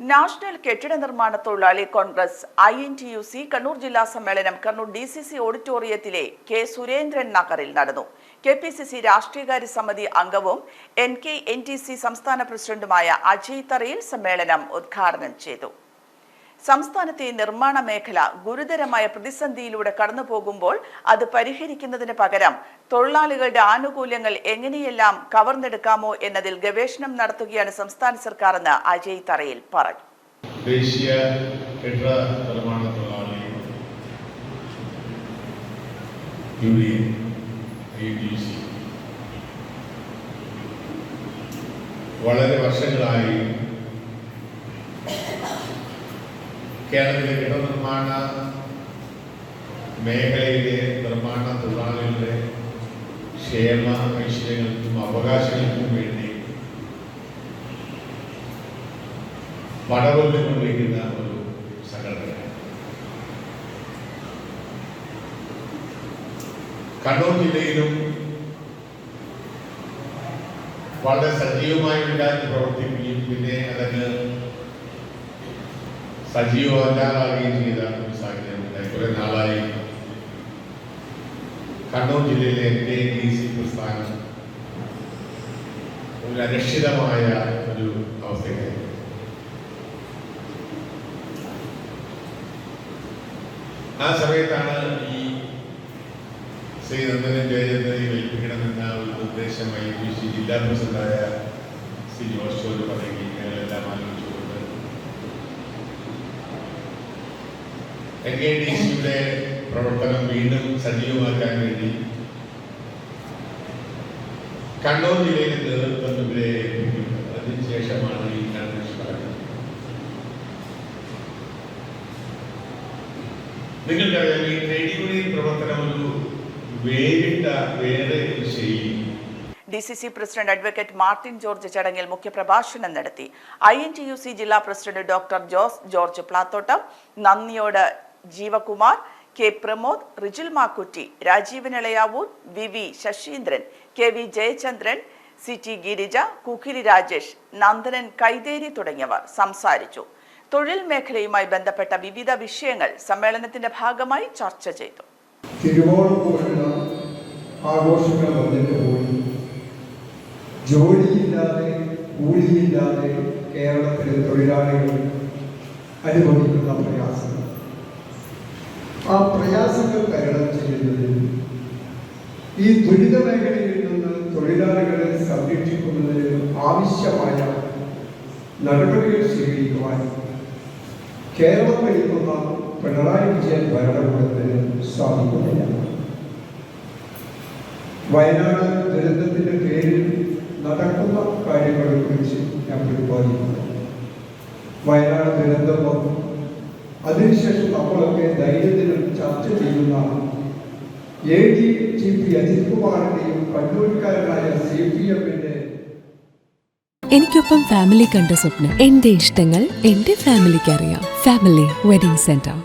National കെട്ടിട നിർമ്മാണ തൊഴിലാളി Congress I N T U C Kannur ജില്ലാ സമ്മേളനം കണ്ണൂർ ഡി സി സി ഓഡിറ്റോറിയത്തിലെ കെ സുരേന്ദ്രൻ നഗറിൽ നടന്നു. കെ പി സി സി രാഷ്ട്രീയകാര്യ സമിതി അംഗവും N K N T C സംസ്ഥാന പ്രസിഡന്റുമായ അജയ് തറയിൽ സമ്മേളനം ഉദ്ഘാടനം ചെയ്തു. സംസ്ഥാനത്തെ നിർമ്മാണ മേഖല ഗുരുതരമായ പ്രതിസന്ധിയിലൂടെ കടന്നുപോകുമ്പോൾ അത് പരിഹരിക്കുന്നതിന് പകരം തൊഴിലാളികളുടെ ആനുകൂല്യങ്ങൾ എങ്ങനെയെല്ലാം കവർന്നെടുക്കാമോ എന്നതിൽ ഗവേഷണം നടത്തുകയാണ് സംസ്ഥാന സർക്കാർ എന്ന് അജയ് തറയിൽ പറഞ്ഞു. ദേശീയ വളരെ വർഷങ്ങളായി കേരളത്തിലെ കെട്ടിട നിർമ്മാണ മേഖലയിലെ നിർമ്മാണ തൊഴിലാളികളുടെ ക്ഷേമ ഐശ്വര്യങ്ങൾക്കും അവകാശങ്ങൾക്കും വേണ്ടി പടവൊന്നുകൊണ്ടിരിക്കുന്ന ഒരു സംഘടന കണ്ണൂർ ജില്ലയിലും വളരെ സജീവമായി വിടാൻ പ്രവർത്തിക്കുകയും പിന്നെ അതങ്ങ് സജീവമല്ലാതാകുകയും ചെയ്ത ഒരു സാഹചര്യം കുറെ നാളായി കണ്ണൂർ ജില്ലയിലെ എൻ കെ ഡി സി പ്രസ്ഥാനം ഒരു അരക്ഷിതമായ ഒരു അവസ്ഥയിലായി. ആ സമയത്താണ് ഈ ശ്രീ നന്ദനൻ ജയചന്ദ്രനെ ഏൽപ്പിക്കണമെന്ന ഒരു നിർദ്ദേശം ഐ പി സി ജില്ലാ പ്രസിഡന്റായ ശ്രീ ജോഷോട് പറയുകയും ഞങ്ങളെല്ലാം ആലോചിച്ചുകൊണ്ട് സിയുടെ പ്രവർത്തനം വീണ്ടും സജീവമാക്കാൻ വേണ്ടി കണ്ണൂർ ജില്ലയിലെ നേതൃത്വം അതിനുശേഷമാണ് ഈ കൺവെൻഷൻ നടക്കുന്നത്. നിങ്ങൾക്കറിയാം ഈ ട്രേഡ് യൂണിയൻ പ്രവർത്തനം ഒരു വേറിട്ട വേറെ ശൈലി. D C C president advocate Martin George ചടങ്ങിൽ മുഖ്യപ്രഭാഷണം നടത്തി. I N T U C ജില്ലാ president doctor Jose George Plathottam Nandiyode Jeevakumar K Pramod Rijil Makkutty Rajeevan Elayavoor V V Sasheendran K V Jayachandran C T Girija Kukhili Rajesh Nandanan Kaitheri തുടങ്ങിയവർ സംസാരിച്ചു. തൊഴിൽ മേഖലയുമായി ബന്ധപ്പെട്ട വിവിധ വിഷയങ്ങൾ സമ്മേളനത്തിന്റെ ഭാഗമായി ചർച്ച ചെയ്തു. പോയി. ജോലിയില്ലാതെ കേരളത്തിലെ തൊഴിലാളികൾ അനുഭവിക്കുന്ന പ്രയാസങ്ങൾ ആ പ്രയാസങ്ങൾ തരണം ചെയ്യുന്നതിന് ഈ ദുരിത മേഖലയിൽ നിന്ന് തൊഴിലാളികളെ സംരക്ഷിക്കുന്നതിന് ആവശ്യമായ നടപടികൾ സ്വീകരിക്കുവാൻ കേരളം ഭരിക്കുന്ന പിണറായി വിജയൻ ഭരണകൂടത്തിന് സാധിക്കുന്നില്ല. വയനാട് ദുരന്തത്തിന്റെ പേരിൽ നടക്കുന്ന കാര്യങ്ങളെ കുറിച്ച് ഞാൻ പ്രതിപാദിക്കുന്നു. വയനാട് ദുരന്തം അതിനുശേഷം നമ്മളൊക്കെ ധൈര്യത്തിലും ചർച്ച ചെയ്യുന്ന A D G P Ajith കുമാറിന്റെയും കണ്ണൂർക്കാരനായ സി പി എമ്മിന്റെ എനിക്കൊപ്പം ഫാമിലി കണ്ട സ്വപ്നം. എന്റെ ഇഷ്ടങ്ങൾ എന്റെ ഫാമിലിക്ക് അറിയാം. Family wedding centre